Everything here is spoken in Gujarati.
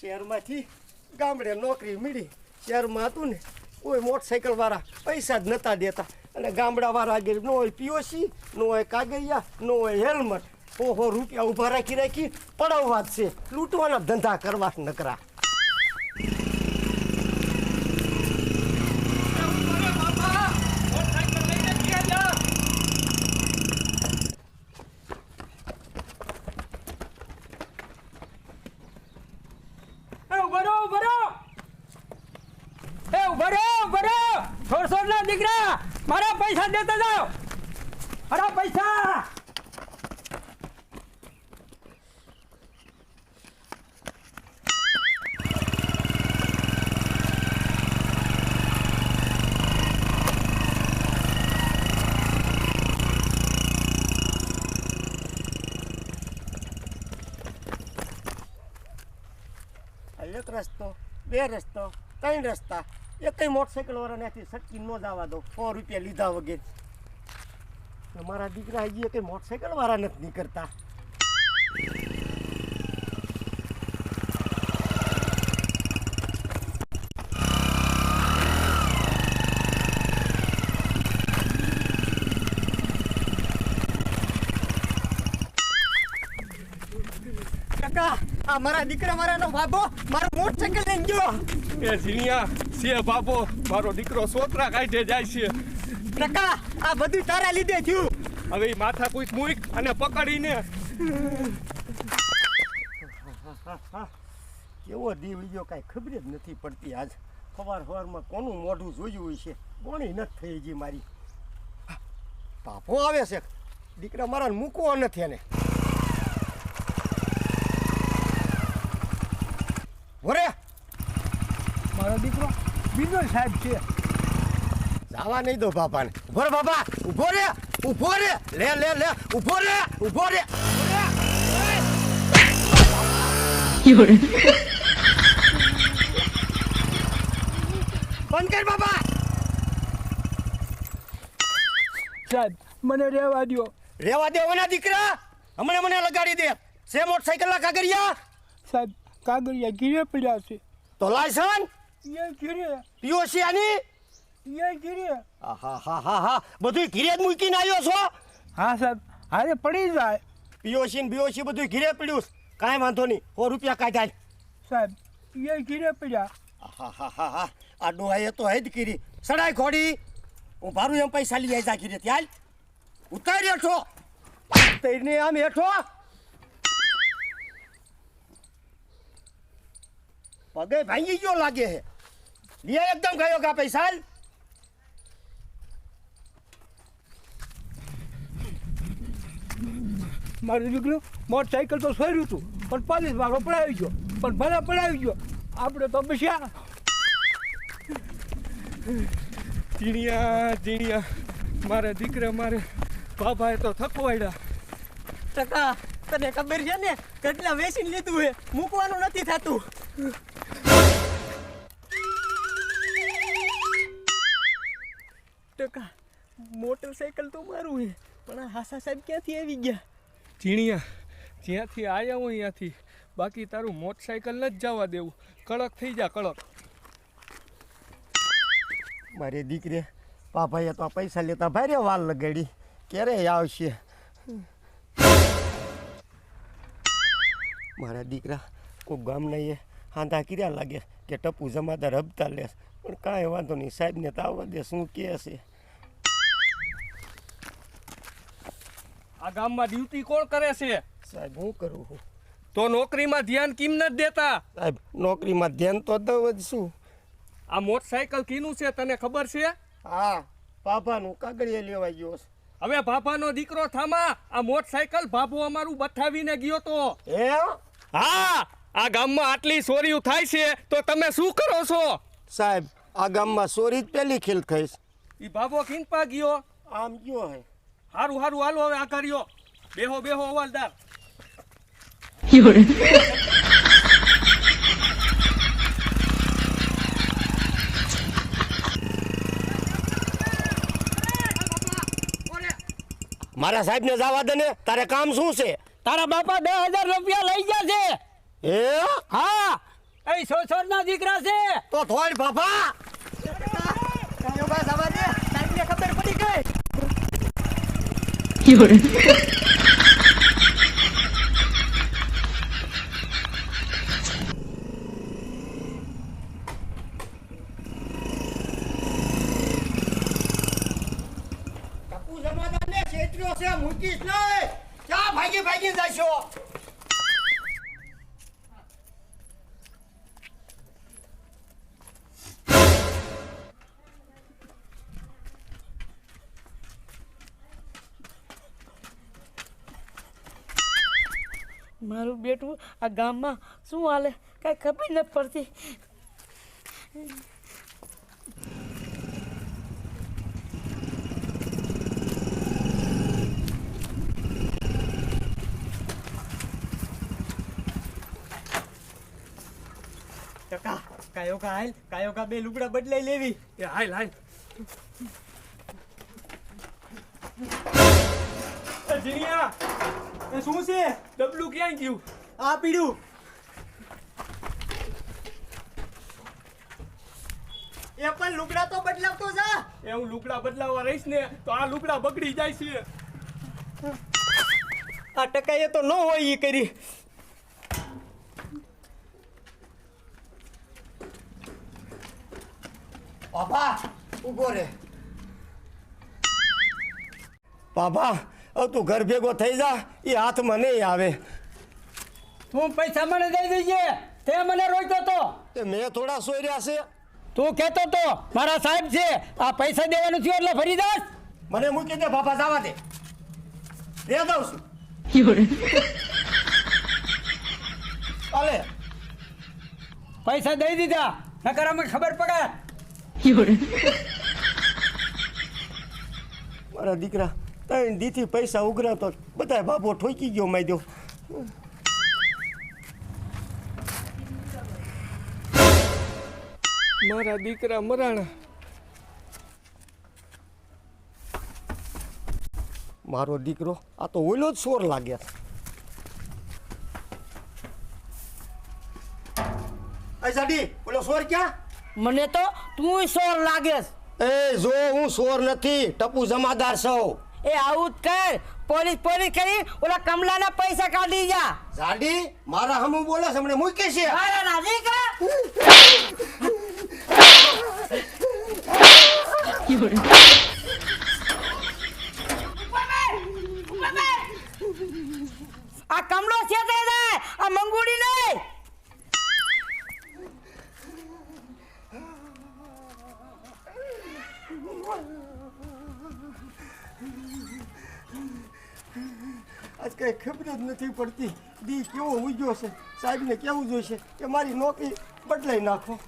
શહેરમાંથી ગામડે નોકરી મળી. શહેરમાં હતું ને, કોઈ મોટરસાઇકલ વાળા પૈસા જ નતા દેતા. અને ગામડા વાળા આગળ નો હોય પીઓસી, નો હોય કાગળિયા, નો હોય હેલ્મેટ. ઓહો, રૂપિયા ઊભા રાખી રાખી પડાવવા જ છે. લૂંટવાના ધંધા કરવા નકરા એ ઊભો રહો, ઊભો રહો. એ ઊભો રહો, ઊભો રહો. છોડ, છોડ ના દીકરા મારા પૈસા દેતા જાઓ મારા પૈસા એક રસ્તો બે રસ્તો ત્રણ રસ્તા? એકય મોટરસાઇકલ વાળા ત્યાંથી સટકી ન જવા દો. સો રૂપિયા લીધા વગેરે. મારા દીકરા હજી કઈ મોટરસાઇકલ વાળા નથી નીકળતા. મારા દીકરા મારાનો બાબો મારો મોટરસાઇકલ લઈને ગયો. એ જીનિયા છે બાપો મારો દીકરો સોતરા કાઢે જાય છે. કાકા આ બધું તારા લીધે થયું. હવે માથા કૂટ મૂક અને પકડીને. કેવો દીવ ગયો કાંઈ ખબર જ નથી પડતી આજ. સવાર સવારમાં કોનું મોઢું જોયું હોય છે? કોણી નથી થઈ ગઈ મારી. પાપો આવે છે. દીકરા મારા મૂકવો નથી એને. વરે બીજો સાહેબ છે. જવા નહીં દો બાપાને. ઊભો રે બાપા ઊભો રે ઊભો રે લે લે લે ઊભો રે ઊભો રે બંધ કર બાપા. સાહેબ મને રહેવા દો રેવા દે ઓના દીકરા. હમણાં મને લગાડી દે. છે મોટરસાઇકલ ના કાગરિયા સાહેબ કાગરિયા ગીરે પડ્યા છે. તો લાયસન એ ઘીરે. પીઓસી આની? એ ઘીરે. હા હા હા હા. બધું ઘીરે જ મૂકીને આવ્યો છો? હા સાહેબ. હારે પડી જાય. પીઓસી ને બીઓસી બધું ઘીરે પડ્યું કાંઈ વાંધો નહીં. સો રૂપિયા કાઢ્યા. સાહેબ એ ઘીરે પડ્યા. હા હા હા હા. આ ડોહાએ તો હેદ કીરી. સડાઈ ખોડી હું ભારું એમ પૈસા લઈ આવી જા ઘીરે ત્યાં ઉતારી હેઠો ઉતારીને આમ હેઠો. પગે ભાંગી ગયો લાગે હે. લે એકદમ ગયો કા પૈસા. દીકરું દીકરો મોટરસાઇકલ તો સોર્યું હતું પણ પોલીસ વાળો પડાવી ગયો પણ ભલે પડાવી ગયો આપણે તો બસ્યા ઝીણિયા ઝીણિયા મારા દીકરા મારે બાબાએ તો થકવાડ્યા. ટકા તને ખબર છે ને કેટલા વેચીને લીધું હે મૂકવાનું નથી થતું. મોટરસાઇકલ તો મારું છે પણ આ હાસા સાહેબ ક્યાંથી આવી ગયા? ઝીણિયા જ્યાંથી આવ્યા હું ત્યાંથી બાકી તારું મોટરસાયકલ નથી જવા દેવું. કડક થઈ જા કડક. મારી દીકરી પાપાએ તો પૈસા લેતા ભારે વાલ લગાડી. ક્યારે આવશે? મારા દીકરા કોઈ ગામના એ હાંધા કર્યા લાગે કે ટપુ જમાદાર હબતા લે. પણ કાંઈ વાંધો નહીં સાહેબને તો આવવા દે શું કહે છે? આ ગામમાં ડ્યુટી કોણ કરે છે? સાહેબ હું કરું છું. તો નોકરીમાં ધ્યાન કેમ નથી દેતા? સાહેબ નોકરીમાં ધ્યાન તો દઉં જ શું આ મોટરસાયકલ કીનું છે તને ખબર છે? હા ભાભાનું કાગળિયા લેવા ગયો છે. હવે ભાભાનો દીકરો થામા આ મોટરસાયકલ ભાભો અમારું બઠાવીને ગયો તો. હે? હા આ ગામમાં આટલી ચોરીઓ થાય છે તો તમે શું કરો છો? સાહેબ આ ગામમાં ચોરી જ પહેલી ખીલ થઈશ. એ ભાભો કિનપા ગયો? આમ ગયો હે. હારું હારું હાલો હવે આ કર્યો બેહો બેહો અવાલદાર મારા સાહેબને જવા દે ને તારે કામ શું છે? તારા બાપા બે હજાર રૂપિયા લઈ ગયા છે. એ હા. એ સોસોરના દીકરા છે. તો થોડ બાપા કાયો બા જવા દે સાહેબને ખબર પડી ગઈ. ટપુ મારું બેટું આ ગામમાં શું હાલે? કાંઈ ખબર નથી પડતી. ટકા કાયો કા હાલ? કાયો કા બે લુગડા બદલાઈ લેવી? એ હાલ હાલ. જીનિયા એ શું છે? ડબલું ક્યાં ગયું? આ પીડું એ પણ લુગડા તો બદલાવતો જા. એ હું લુગડા બદલાવવા રહીશ ને તો આ લુગડા બગડી જાય છે. આ ટકાઈએ તો ન હોય એ કરી. બાબા ઊભો રે. બાબા હવે તું ઘર ભેગો થઈ જા એ હાથ મને આવે. તું પૈસા મને દઈ દેજે તે મને રોકતો તો. તે મેં થોડા સોર્યા છે. તું કહેતો તો મારા સાહેબ છે આ પૈસા દેવાનું થયું એટલે ફરી દસ મને મૂકી દે બાપા જવા દે. દે દઉં છું. અલે પૈસા દઈ દીધા નકર અમે ખબર પડે મારા દીકરા ત્રણ દીથી પૈસા ઉઘરાતો બધા બાબો ઠોકી ગયો માઈ દો મારા દીકરા મરાણા. મારો દીકરો આ તો ઓલો જ સોર લાગે એ સાડી ઓલો સોર ક્યાં? મને તો તું સોર લાગે એ જો હું સોર નથી ટપુ જમાદાર સૌ એ આવું કર. પોલીસ પોલીસ કરી ઓલા કમલાના પૈસા કાઢી જા. ઝાડી મારા હમુ બોલે હમણે મૂકી છે. મારા ના દીકરા આ આજ કઈ ખબર જ નથી પડતી. દી કેવો ઉજ્યો છે. સાહેબને કેવું જોઈશે કે મારી નોકરી બદલાઈ નાખો.